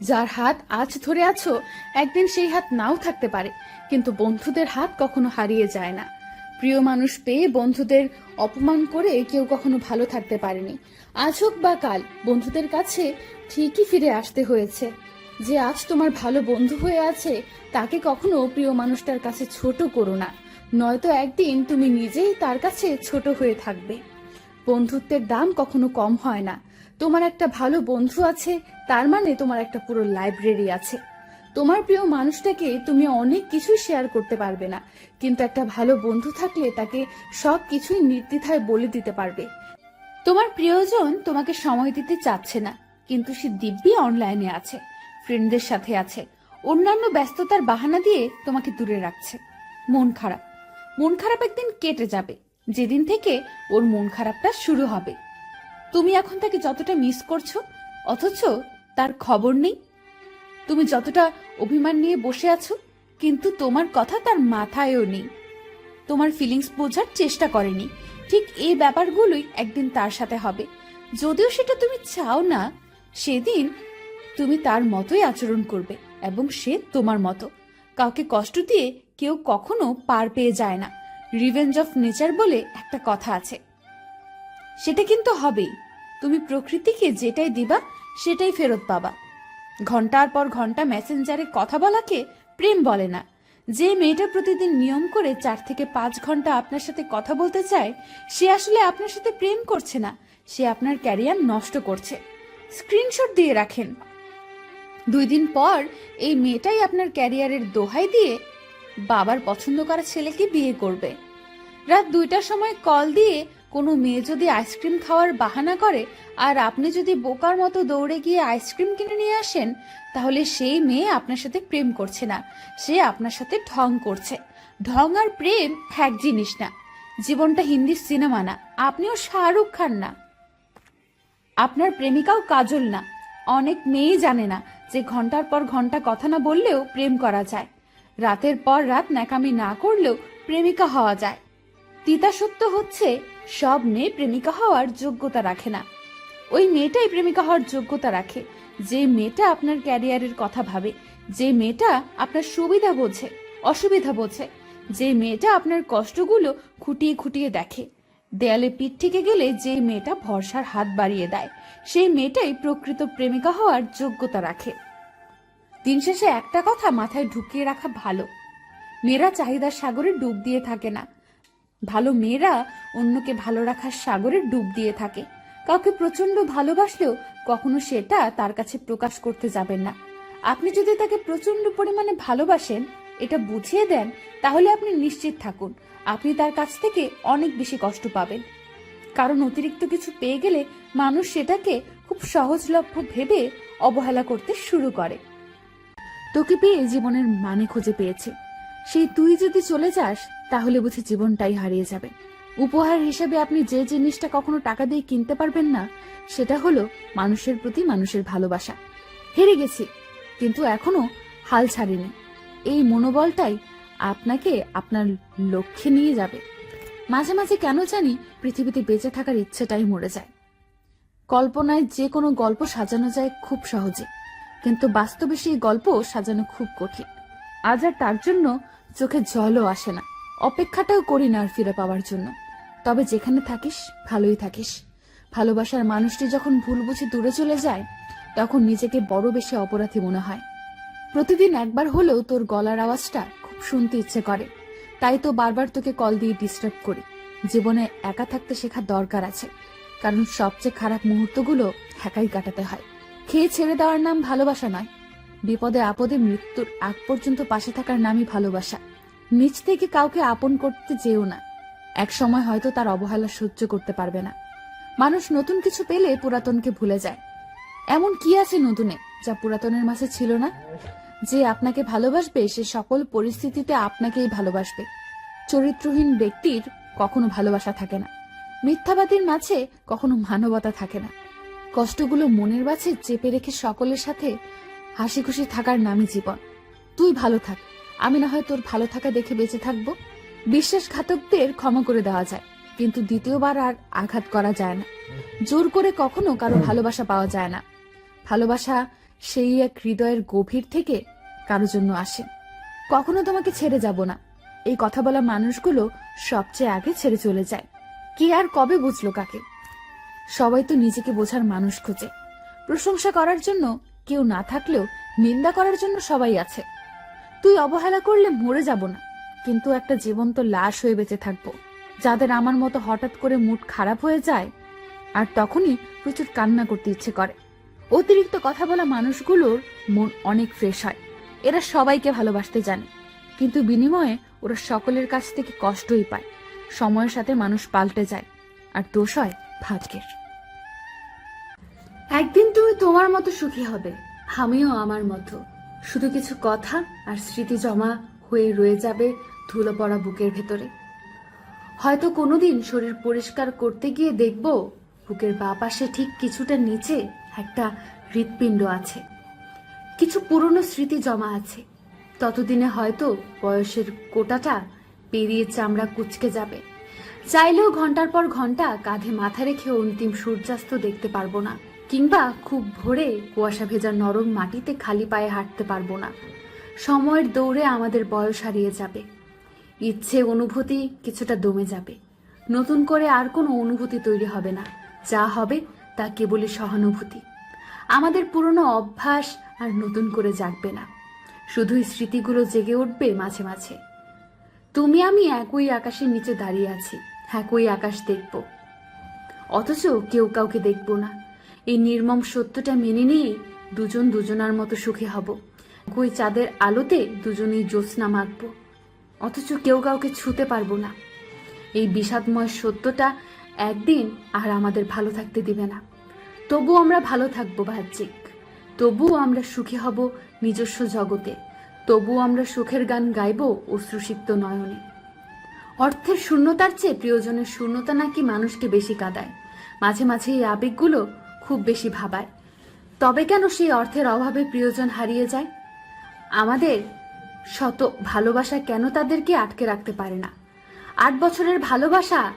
যার হাত আজ ধরে আছো, একদিন সেই হাত নাও থাকতে পারে, কিন্তু বন্ধুদের হাত কখনো হারিয়ে যায় না। প্রিয় মানুষ পেয়ে বন্ধুদের অপমান করে কেউ কখনো ভালো থাকতে পারেনি। আজ হোক বা কাল, বন্ধুদের কাছে ঠিকই ফিরে আসতে হয়েছে। যে আজ তোমার ভালো বন্ধু হয়ে আছে, তাকে কখনো প্রিয় মানুষটার কাছে ছোট করো না। নয়তো একদিন তুমি নিজেই তার কাছে ছোট হয়ে থাকবে। বন্ধুত্বের দাম কখনো কম হয় না। তোমার একটা ভালো বন্ধু আছে, তার মানে তোমার একটা পুরো লাইব্রেরি আছে। তোমার প্রিয় মানুষটাকে তুমি অনেক কিছুই শেয়ার করতে পারবে না, কিন্তু একটা ভালো বন্ধু থাকলে তাকে সব কিছুই নির্দ্বিধায় বলে দিতে পারবে। তোমার প্রিয়জন তোমাকে সময় দিতে চাচ্ছে না, কিন্তু সে দিব্যি অনলাইনে আছে ফ্রেন্ডদের সাথে আছে, অন্যান্য ব্যস্ততার বাহানা দিয়ে তোমাকে দূরে রাখছে। মন খারাপ। মন খারাপ একদিন কেটে যাবে, যেদিন থেকে ওর মন খারাপটা শুরু হবে। তুমি এখন তাকে যতটা মিস করছ, অথচ তার খবর নেই। তুমি যতটা অভিমান নিয়ে বসে আছো, কিন্তু তোমার কথা তার মাথায়ও নেই। তোমার ফিলিংস বোঝার চেষ্টা করেনি। ঠিক এই ব্যাপারগুলোই একদিন তার সাথে হবে। যদিও সেটা তুমি চাও না, সেদিন তুমি তার মতোই আচরণ করবে এবং সে তোমার মতো। কাউকে কষ্ট দিয়ে কেউ কখনো পার পেয়ে যায় না। রিভেঞ্জ অফ নেচার বলে একটা কথা আছে। সেটা কিন্তু হবেই। তুমি প্রকৃতিকে যেটাই দিবা, সেটাই ফেরত পাবা। ঘণ্টার পর ঘণ্টা মেসেঞ্জারে কথা বলাকে প্রেম বলে না। যে মেয়েটা প্রতিদিন নিয়ম করে চার থেকে পাঁচ ঘণ্টা আপনার সাথে কথা বলতে চায়, সে আসলে আপনার সাথে প্রেম করছে না। সে আপনার ক্যারিয়ার নষ্ট করছে। স্ক্রিনশট দিয়ে রাখেন। দুই দিন পর এই মেয়েটাই আপনার ক্যারিয়ারের দোহাই দিয়ে বাবার পছন্দ করা ছেলেকে বিয়ে করবে। রাত দুইটার সময় কল দিয়ে কোনো মেয়ে যদি আইসক্রিম খাওয়ার বাহানা করে, আর আপনি যদি বোকার মতো দৌড়ে গিয়ে আইসক্রিম কিনে নিয়ে আসেন, তাহলে সেই মেয়ে আপনার সাথে প্রেম করছে না। সে আপনার সাথে ঢং করছে। ঢং আর প্রেম এক জিনিস না। জীবনটা হিন্দি সিনেমা না। আপনিও শাহরুখ খান না। আপনার প্রেমিকাও কাজল না। অনেক মেয়েই জানে না যে ঘণ্টার পর ঘণ্টা কথা না বললেও প্রেম করা যায়। রাতের পর রাত ন্যাকামি না করলেও প্রেমিকা হওয়া যায়। তিতা সত্য হচ্ছে, সব মেয়ে প্রেমিকা হওয়ার যোগ্যতা রাখে না। ওই মেয়েটাই প্রেমিকা হওয়ার যোগ্যতা রাখে। যে মেয়েটা আপনার ক্যারিয়ারের কথা ভাবে, যে মেয়েটা আপনার সুবিধা বোঝে, অসুবিধা বোঝে, যে মেয়েটা আপনার কষ্টগুলো খুঁটিয়ে খুঁটিয়ে দেখে। দেয়ালে পিঠ থেকে গেলে যে মেয়েটা ভরসার হাত বাড়িয়ে দেয়, সেই মেয়েটাই প্রকৃত প্রেমিকা হওয়ার যোগ্যতা রাখে। দিন শেষে একটা কথা মাথায় ঢুকিয়ে রাখা ভালো। মেয়েরা চাহিদার সাগরে ডুব দিয়ে থাকে না। ভালো মেয়েরা অন্যকে ভালো রাখার সাগরে ডুব দিয়ে থাকে। কাউকে প্রচণ্ড ভালোবাসলেও কখনো সেটা তার কাছে প্রকাশ করতে যাবেন না। আপনি যদি তাকে প্রচণ্ড পরিমাণে ভালোবাসেন, এটা বুঝিয়ে দেন, তাহলে আপনি নিশ্চিত থাকুন, আপনি তার কাছ থেকে অনেক বেশি কষ্ট পাবেন। কারণ অতিরিক্ত কিছু পেয়ে গেলে মানুষ সেটাকে খুব সহজলভ্য ভেবে অবহেলা করতে শুরু করে। তোকে পেয়ে জীবনের মানে খুঁজে পেয়েছে। সেই তুই যদি চলে যাস, তাহলে বুঝি জীবনটাই হারিয়ে যাবে। উপহার হিসেবে আপনি যে জিনিসটা কখনো টাকা দিয়ে কিনতে পারবেন না, সেটা হলো মানুষের প্রতি মানুষের ভালোবাসা। হেরে গেছি, কিন্তু এখনও হাল ছাড়িনি। এই মনোবলটাই আপনাকে আপনার লক্ষ্যে নিয়ে যাবে। মাঝে মাঝে কেন জানি পৃথিবীতে বেঁচে থাকার ইচ্ছেটাই মরে যায়। কল্পনায় যে কোনো গল্প সাজানো যায় খুব সহজে, কিন্তু বাস্তবে সেই গল্প সাজানো খুব কঠিন। আজ আর তার জন্য চোখে জলও আসে না। অপেক্ষাটাও করি না আর ফিরে পাওয়ার জন্য। তবে যেখানে থাকিস, ভালোই থাকিস। ভালোবাসার মানুষটি যখন ভুল বুঝে দূরে চলে যায়, তখন নিজেকে বড় বেশি অপরাধী মনে হয়। প্রতিদিন একবার হলেও তোর গলার আওয়াজটা খুব শুনতে ইচ্ছে করে। তাই তো বারবার তোকে কল দিয়ে ডিস্টার্ব করি। জীবনে একা থাকতে শেখার দরকার আছে। কারণ সবচেয়ে খারাপ মুহূর্তগুলো একাই কাটাতে হয়। খেয়ে ছেড়ে দেওয়ার নাম ভালোবাসা নয়। বিপদে আপদে মৃত্যুর আগ পর্যন্ত পাশে থাকার নামই ভালোবাসা। নিজ থেকে কাউকে আপন করতে যেও না। এক সময় হয়তো তার অবহেলা সহ্য করতে পারবে না। মানুষ নতুন কিছু পেলে পুরাতনকে ভুলে যায়। এমন কি আছে নতুনে যা পুরাতনের মাঝে ছিল না? যে আপনাকে ভালোবাসবে, সে সকল পরিস্থিতিতে আপনাকেই ভালোবাসবে। চরিত্রহীন ব্যক্তির কখনো ভালোবাসা থাকে না। মিথ্যাবাদীর মাঝে কখনো মানবতা থাকে না। কষ্টগুলো মনের মাঝে চেপে রেখে সকলের সাথে হাসি খুশি থাকার নামই জীবন। তুই ভালো থাক। আমি না হয় তোর ভালো থাকা দেখে বেঁচে থাকব। বিশ্বাসঘাতকদের ক্ষমা করে দেওয়া যায়, কিন্তু দ্বিতীয়বার আর আঘাত করা যায় না। জোর করে কখনো কারও ভালোবাসা পাওয়া যায় না। ভালোবাসা সেই এক হৃদয়ের গভীর থেকে কারোর জন্য আসে। কখনো তোমাকে ছেড়ে যাব না। এই কথা বলা মানুষগুলো সবচেয়ে আগে ছেড়ে চলে যায়। কে আর কবে বুঝলো কাকে? সবাই তো নিজেকে বোঝার মানুষ খোঁজে। প্রশংসা করার জন্য কেউ না থাকলেও নিন্দা করার জন্য সবাই আছে। তুই অবহেলা করলে মরে যাব না, কিন্তু একটা জীবন্ত লাশ হয়ে বেঁচে থাকব। যাদের আমার মতো হঠাৎ করে মুড খারাপ হয়ে যায়, আর তখনই প্রচুর কান্না করতে ইচ্ছে করে। অতিরিক্ত কথা বলা মানুষগুলোর মন অনেক ফ্রেশ হয়। এরা সবাইকে ভালোবাসতে জানে, কিন্তু বিনিময়ে ওরা সকলের কাছ থেকে কষ্টই পায়। সময়ের সাথে মানুষ পাল্টে যায়, আর দোষ হয় ভাগ্যের। একদিন তুমি তোমার মতো সুখী হবে, আমিও আমার মতো। শুধু কিছু কথা আর স্মৃতি জমা হয়ে রয়ে যাবে ধুলো পড়া বুকের ভেতরে। হয়তো কোনোদিন শরীর পরিষ্কার করতে গিয়ে দেখব বুকের বা পাশে ঠিক কিছুটা নিচে একটা হৃৎপিণ্ড আছে। কিছু পুরনো স্মৃতি জমা আছে। ততদিনে হয়তো বয়সের কোটাটা পেরিয়ে চামড়া কুচকে যাবে। চাইলেও ঘণ্টার পর ঘণ্টা কাঁধে মাথা রেখে অন্তিম সূর্যাস্ত দেখতে পারব না, কিংবা খুব ভোরে কুয়াশা ভেজা নরম মাটিতে খালি পায়ে হাঁটতে পারব না। সময়ের দৌড়ে আমাদের বয়স হারিয়ে যাবে। ইচ্ছে, অনুভূতি কিছুটা দমে যাবে। নতুন করে আর কোনো অনুভূতি তৈরি হবে না। যা হবে তা কেবলই সহানুভূতি। আমাদের পুরনো অভ্যাস আর নতুন করে জাগবে না। শুধুই স্মৃতিগুলো জেগে উঠবে মাঝে মাঝে। তুমি আমি একই আকাশের নিচে দাঁড়িয়ে আছি। একই আকাশ দেখব। অথচ কেউ কাউকে দেখব না। এই নির্মম সত্যটা মেনে নিয়ে দুজন দুজনার মতো সুখী হব। কই চাঁদের আলোতে দুজনেই জ্যোৎস্না মাখব। অথচ কেউ কাউকে ছুতে পারব না। এই বিষাদময় সত্যটা একদিন আর আমাদের ভালো থাকতে দিবে না। তবু আমরা ভালো থাকব, বাহ্যিক। তবুও আমরা সুখী হব নিজস্ব জগতে। তবুও আমরা সুখের গান গাইব অশ্রুসিক্ত নয়নে। অর্থের শূন্যতার চেয়ে প্রিয়জনের শূন্যতা নাকি মানুষকে বেশি কাঁদায়। মাঝে মাঝে এই আবেগগুলো খুব বেশি ভাবায়। তবে কেন সেই অর্থের অভাবে প্রিয়জন হারিয়ে যায়? আমাদের শত ভালোবাসা কেন তাদেরকে আটকে রাখতে পারে না? আট বছরের ভালোবাসা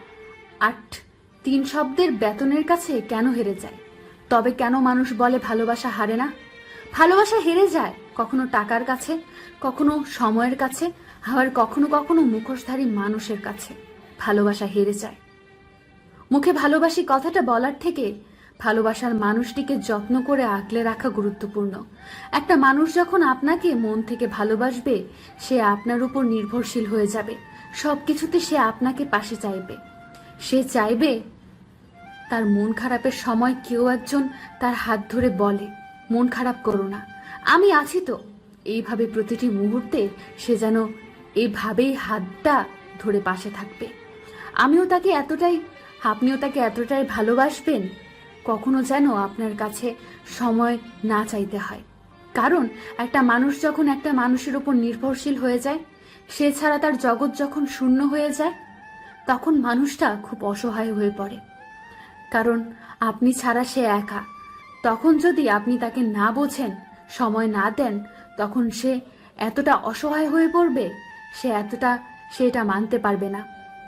আট তিন শব্দের বেতনের কাছে কেন হেরে যায়? তবে কেন মানুষ বলে ভালোবাসা হারে না? ভালোবাসা হেরে যায় কখনো টাকার কাছে, কখনো সময়ের কাছে, আবার কখনো কখনো মুখোশধারী মানুষের কাছে। ভালোবাসা হেরে যায়। মুখে ভালোবাসি কথাটা বলার থেকে ভালোবাসার মানুষটিকে যত্ন করে আগলে রাখা গুরুত্বপূর্ণ। একটা মানুষ যখন আপনাকে মন থেকে ভালোবাসবে, সে আপনার উপর নির্ভরশীল হয়ে যাবে। সব কিছুতে সে আপনাকে পাশে চাইবে। সে চাইবে তার মন খারাপের সময় কেউ একজন তার হাত ধরে বলে, মন খারাপ করো না। আমি আছি তো। এইভাবে প্রতিটি মুহূর্তে সে যেন এইভাবেই হাতটা ধরে পাশে থাকবে। আমিও তাকে এতটাই, আপনিও তাকে এতটাই ভালোবাসবেন, কখনো যেন আপনার কাছে সময় না চাইতে হয়। কারণ একটা মানুষ যখন একটা মানুষের উপর নির্ভরশীল হয়ে যায়, সে ছাড়া তার জগৎ যখন শূন্য হয়ে যায়, তখন মানুষটা খুব অসহায় হয়ে পড়ে। কারণ আপনি ছাড়া সে একা। তখন যদি আপনি তাকে না বোঝেন সময় না দেন, তখন সে এতটা অসহায় হয়ে পড়বে, সে এতটা সেটা মানতে পারবে না।